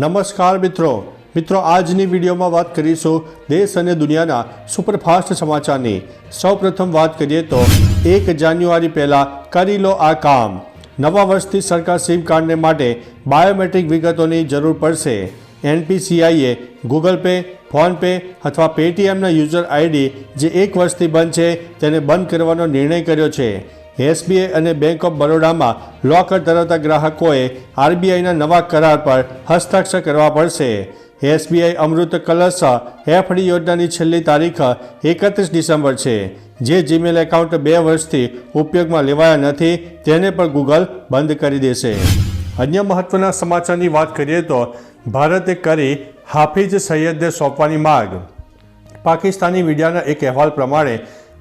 નમસ્કાર મિત્રો. મિત્રો, આજની વિડીયોમાં વાત કરીશું દેશ અને દુનિયાના સુપરફાસ્ટ સમાચારની. સૌપ્રથમ વાત કરીએ તો એક જાન્યુઆરી પહેલાં કરી લો આ કામ. નવા વર્ષથી સરકાર સિમ કાર્ડને માટે બાયોમેટ્રિક વિગતોની જરૂર પડશે. એનપીસીઆઈએ ગૂગલ પે ફોનપે અથવા પેટીએમના યુઝર આઈડી જે એક વર્ષથી બંધ છે તેને બંધ કરવાનો નિર્ણય કર્યો છે. એસબીઆઈ અને બેંક ઓફ બરોડામાં લોકર ધરાવતા ગ્રાહકોએ આરબીઆઈના નવા કરાર પર હસ્તાક્ષર કરવા પડશે. એસબીઆઈ અમૃત કલશ એફડી યોજનાની છેલ્લી તારીખ એકત્રીસ ડિસેમ્બર છે. જે જીમેલ એકાઉન્ટ બે વર્ષથી ઉપયોગમાં લેવાયા નથી, તેને પણ ગૂગલ બંધ કરી દેશે. અન્ય મહત્વના સમાચારની વાત કરીએ તો ભારતે કરી હાફિઝ સૈયદને સોંપવાની માગ. પાકિસ્તાની મીડિયાના એક અહેવાલ પ્રમાણે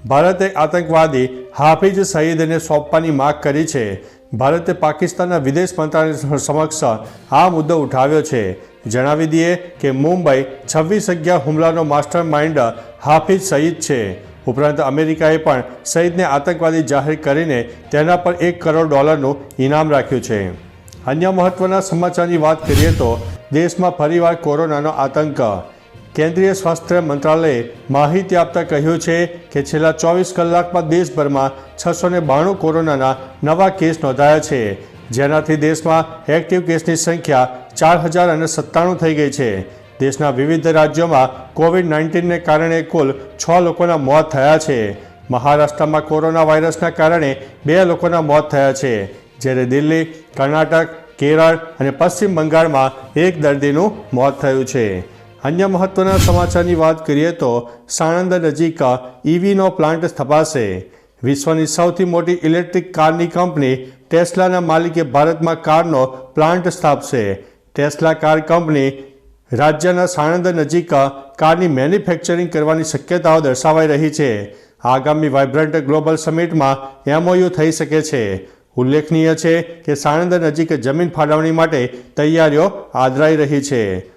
ભારતે આતંકવાદી હાફિઝ સઈદને સોંપવાની માગ કરી છે. ભારતે પાકિસ્તાનના વિદેશ મંત્રાલય સમક્ષ આ મુદ્દો ઉઠાવ્યો છે. જણાવી દઈએ કે મુંબઈ છવ્વીસ અગિયાર હુમલાનો માસ્ટર માઇન્ડ હાફિઝ સઈદ છે. ઉપરાંત અમેરિકાએ પણ સઈદને આતંકવાદી જાહેર કરીને તેના પર એક કરોડ ડોલરનું ઇનામ રાખ્યું છે. અન્ય મહત્વના સમાચારની વાત કરીએ તો દેશમાં ફરીવાર કોરોનાનો આતંક. કેન્દ્રીય સ્વાસ્થ્ય મંત્રાલયે માહિતી આપતા કહ્યું છે કે છેલ્લા ચોવીસ કલાકમાં દેશભરમાં છસો ને બાણું કોરોનાના નવા કેસ નોંધાયા છે. જેનાથી દેશમાં એક્ટિવ કેસની સંખ્યા ચાર હજાર અને સત્તાણું થઈ ગઈ છે. દેશના વિવિધ રાજ્યોમાં કોવિડ નાઇન્ટીનને કારણે કુલ છ લોકોના મોત થયા છે. મહારાષ્ટ્રમાં કોરોના વાયરસના કારણે બે લોકોના મોત થયા છે. જ્યારે દિલ્હી, કર્ણાટક, કેરળ અને પશ્ચિમ બંગાળમાં એક દર્દીનું મોત થયું છે. અન્ય મહત્વના સમાચારની વાત કરીએ તો સાણંદ નજીક ઈવીનો પ્લાન્ટ સ્થપાશે. વિશ્વની સૌથી મોટી ઇલેક્ટ્રિક કારની કંપની ટેસ્લાના માલિકે ભારતમાં કારનો પ્લાન્ટ સ્થાપશે. ટેસ્લા કાર કંપની રાજ્યના સાણંદ નજીક કારની મેન્યુફેક્ચરિંગ કરવાની શક્યતાઓ દર્શાવાઈ રહી છે. આગામી વાઇબ્રન્ટ ગ્લોબલ સમિટમાં એમઓયુ થઈ શકે છે. ઉલ્લેખનીય છે કે સાણંદ નજીક જમીન ફાળવણી માટે તૈયારીઓ આદરાઈ રહી છે.